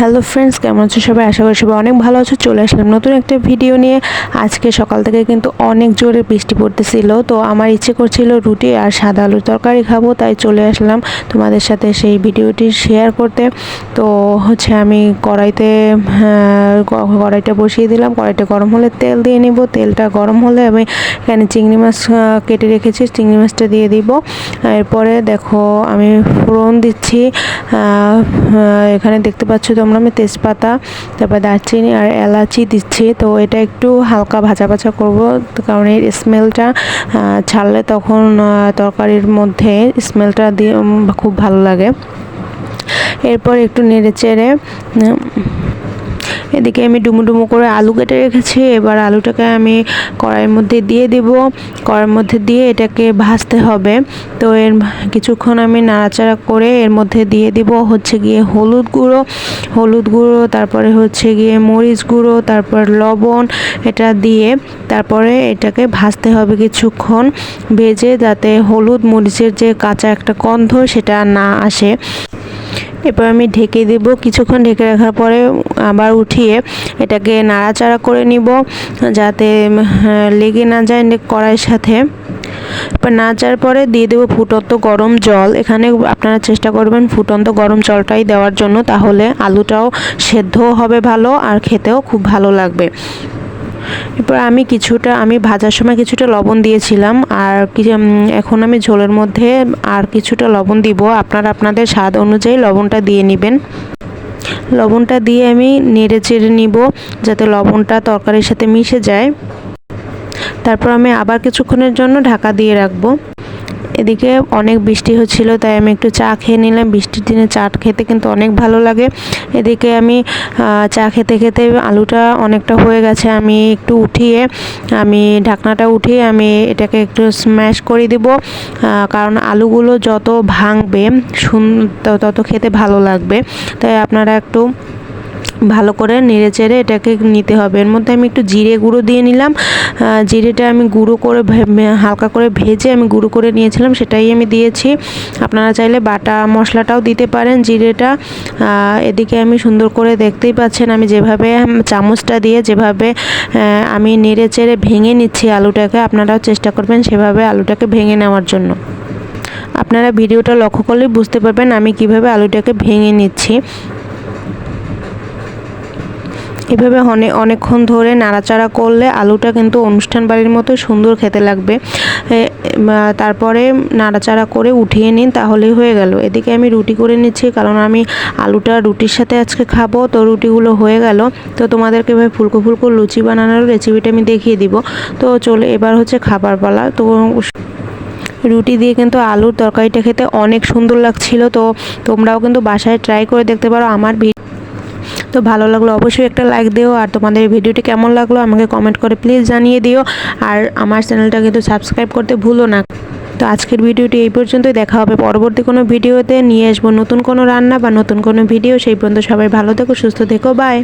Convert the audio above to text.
Hello friends কেমন আছো সবাই? আশা করি সবাই অনেক ভালো আছো। চলে আসলাম নতুন একটা ভিডিও নিয়ে। আজকে সকাল থেকে কিন্তু অনেক জোরে বৃষ্টি পড়তেছিল। তো আমার ইচ্ছে করছিল রুটি আর সাদা আলুর তরকারি খাব তাই চলে আসলাম তোমাদের সাথে সেই ভিডিওটি শেয়ার করতে। তো হচ্ছে আমি কড়াইতে হ্যাঁ, কড়াইটা বসিয়ে দিলাম। কড়াইটা গরম হলে তেল দিয়ে নিব। তেলটা গরম হলে আমি এখানে চিংড়ি মাছ কেটে রেখেছি। চিংড়ি মাছটা দিয়ে দিব। এরপরে দেখো আমি ফোড়ন দিচ্ছি। এখানে দেখতে পাচ্ছ তোমরা আমি তেজপাতা, তারপর দারচিনি আর এলাচি দিচ্ছি। তো এটা একটু হালকা ভাজা ভাজা করব, কারণ এর স্মেলটা ছাড়লে তখন তরকারির মধ্যে স্মেলটা দিয়ে খুব ভালো লাগে। এরপর একটু নেড়ে চেড়ে এদিকে আমি ডুমো ডুমো করে আলু কেটে রেখেছি। এবার আলুটাকে আমি কড়াইয়ের মধ্যে দিয়ে দেব। কড়াইয়ের মধ্যে দিয়ে এটাকে ভাজতে হবে। তো এর কিছুক্ষণ আমি নাড়াচাড়া করে এর মধ্যে দিয়ে দিব হচ্ছে গিয়ে হলুদ গুঁড়ো। হলুদ গুঁড়ো, তারপরে হচ্ছে গিয়ে মরিচ গুঁড়ো, তারপর লবণ এটা দিয়ে তারপরে এটাকে ভাজতে হবে কিছুক্ষণ ভেজে যাতে হলুদ মরিচের যে কাঁচা একটা গন্ধ সেটা না আসে। এরপর আমি ঢেকে দেব। কিছুক্ষণ ঢেকে রাখার পরে আবার উঠিয়ে এটাকে নাড়াচাড়া করে নিব যাতে হ্যাঁ, লেগে না যায় কড়াইয়ের সাথে। নাচার পরে দিয়ে দেবো ফুটন্ত গরম জল। এখানে আপনারা চেষ্টা করবেন ফুটন্ত গরম জলটাই দেওয়ার জন্য তাহলে আলুটাও সেদ্ধও হবে ভালো আর খেতেও খুব ভালো লাগবে। এরপর আমি কিছুটা, আমি ভাজার সময় কিছুটা লবণ দিয়েছিলাম আর এখন আমি ঝোলের মধ্যে আর কিছুটা লবণ দিব। আপনারা আপনাদের স্বাদ অনুযায়ী লবণটা দিয়ে নেবেন। লবণটা দিয়ে আমি নেড়ে চেড়ে নিব যাতে লবণটা তরকারির সাথে মিশে যায়। তারপর আমি আবার কিছুক্ষণের জন্য ঢাকা দিয়ে রাখব। এদিকে অনেক বৃষ্টি হচ্ছিল, তাই আমি একটু চা খেয়ে নিলাম। বৃষ্টির দিনে চা খেতে কিন্তু অনেক ভালো লাগে। এদিকে আমি চা খেতে খেতে আলুটা অনেকটা হয়ে গেছে। আমি একটু উঠিয়ে, আমি ঢাকনাটা উঠিয়ে আমি এটাকে একটু স্ম্যাশ করে দিব। কারণ আলুগুলো যত ভাঙবে, সুন, ত- তত খেতে ভালো লাগবে। তাই আপনারা একটু ভালো করে নেড়ে চেড়ে এটাকে নিতে হবে। এর মধ্যে আমি একটু জিরে গুঁড়ো দিয়ে নিলাম। জিরেটা আমি গুঁড়ো করে হালকা করে ভেজে আমি গুঁড়ো করে নিয়েছিলাম, সেটাই আমি দিয়েছি। আপনারা চাইলে বাটা মশলাটাও দিতে পারেন জিরেটা। এদিকে আমি সুন্দর করে দেখতেই পাচ্ছেন, আমি যেভাবে চামচটা দিয়ে যেভাবে আমি নেড়ে চেড়ে ভেঙে নিচ্ছি আলুটাকে, আপনারাও চেষ্টা করবেন সেভাবে আলুটাকে ভেঙে নেওয়ার জন্য। আপনারা ভিডিওটা লক্ষ্য করলেই বুঝতে পারবেন আমি কীভাবে আলুটাকে ভেঙে নিচ্ছি। এভাবে অনেক অনেকক্ষণ ধরে নাড়াচাড়া করলে আলুটা কিন্তু অনুষ্ঠান বাড়ির মতো সুন্দর খেতে লাগবে। তারপরে নাড়াচাড়া করে উঠিয়ে নিন, তাহলেই হয়ে গেল। এদিকে আমি রুটি করে নিচ্ছি, কারণ আমি আলুটা রুটির সাথে আজকে খাব, তো রুটিগুলো হয়ে গেল। তো তোমাদেরকে এভাবে ফুলকো ফুলকো লুচি বানানোর রেসিপিটা আমি দেখিয়ে দিব। তো চলে এবার হচ্ছে খাবার পালা তো রুটি দিয়ে কিন্তু আলুর তরকারিটা খেতে অনেক সুন্দর লাগছিল, তো তোমরাও কিন্তু বাসায় ট্রাই করে দেখতে পারো। আমার তো ভালো লাগল অবশ্যই একটা লাইক দিও। আর তোমাদের ভিডিওটি কেমন লাগল আমাকে কমেন্ট করে প্লিজ জানিয়ে দিও। আর আমার চ্যানেলটা কিন্তু সাবস্ক্রাইব করতে ভুলো না। তো আজকের ভিডিওটি এই পর্যন্তই। দেখা হবে পরবর্তী কোনো ভিডিওতে নিয়ে আসব নতুন কোনো রান্না বা নতুন কোনো ভিডিও সেই পর্যন্ত সবাই ভালো থেকো, সুস্থ থেকো। বাই